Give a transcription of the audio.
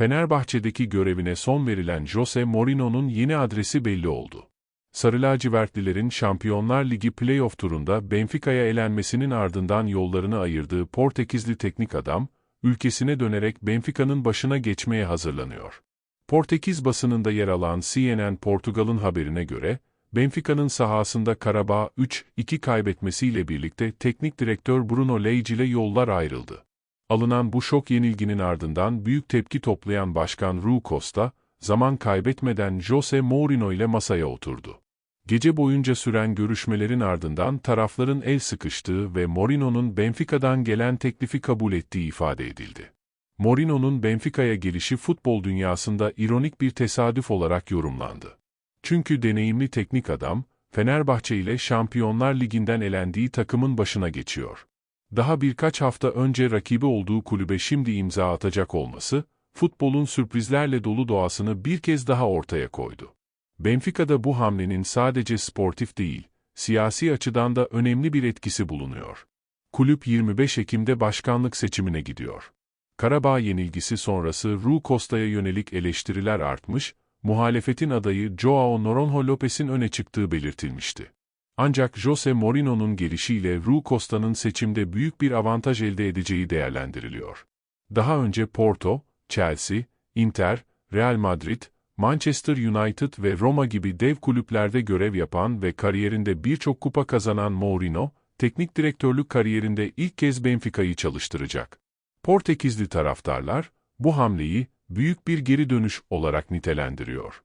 Fenerbahçe'deki görevine son verilen Jose Mourinho'nun yeni adresi belli oldu. Sarı lacivertlilerin Şampiyonlar Ligi playoff turunda Benfica'ya elenmesinin ardından yollarını ayırdığı Portekizli teknik adam, ülkesine dönerek Benfica'nın başına geçmeye hazırlanıyor. Portekiz basınında yer alan CNN Portugal'ın haberine göre, Benfica'nın sahasında Karabağ 3-2 kaybetmesiyle birlikte teknik direktör Bruno Lage ile yollar ayrıldı. Alınan bu şok yenilginin ardından büyük tepki toplayan Başkan Rui Costa, zaman kaybetmeden Jose Mourinho ile masaya oturdu. Gece boyunca süren görüşmelerin ardından tarafların el sıkıştığı ve Mourinho'nun Benfica'dan gelen teklifi kabul ettiği ifade edildi. Mourinho'nun Benfica'ya gelişi futbol dünyasında ironik bir tesadüf olarak yorumlandı. Çünkü deneyimli teknik adam, Fenerbahçe ile Şampiyonlar Ligi'nden elendiği takımın başına geçiyor. Daha birkaç hafta önce rakibi olduğu kulübe şimdi imza atacak olması, futbolun sürprizlerle dolu doğasını bir kez daha ortaya koydu. Benfica'da bu hamlenin sadece sportif değil, siyasi açıdan da önemli bir etkisi bulunuyor. Kulüp 25 Ekim'de başkanlık seçimine gidiyor. Karabağ yenilgisi sonrası Rui Costa'ya yönelik eleştiriler artmış, muhalefetin adayı Joao Noronha Lopes'in öne çıktığı belirtilmişti. Ancak Jose Mourinho'nun gelişiyle Rui Costa'nın seçimde büyük bir avantaj elde edeceği değerlendiriliyor. Daha önce Porto, Chelsea, Inter, Real Madrid, Manchester United ve Roma gibi dev kulüplerde görev yapan ve kariyerinde birçok kupa kazanan Mourinho, teknik direktörlük kariyerinde ilk kez Benfica'yı çalıştıracak. Portekizli taraftarlar, bu hamleyi büyük bir geri dönüş olarak nitelendiriyor.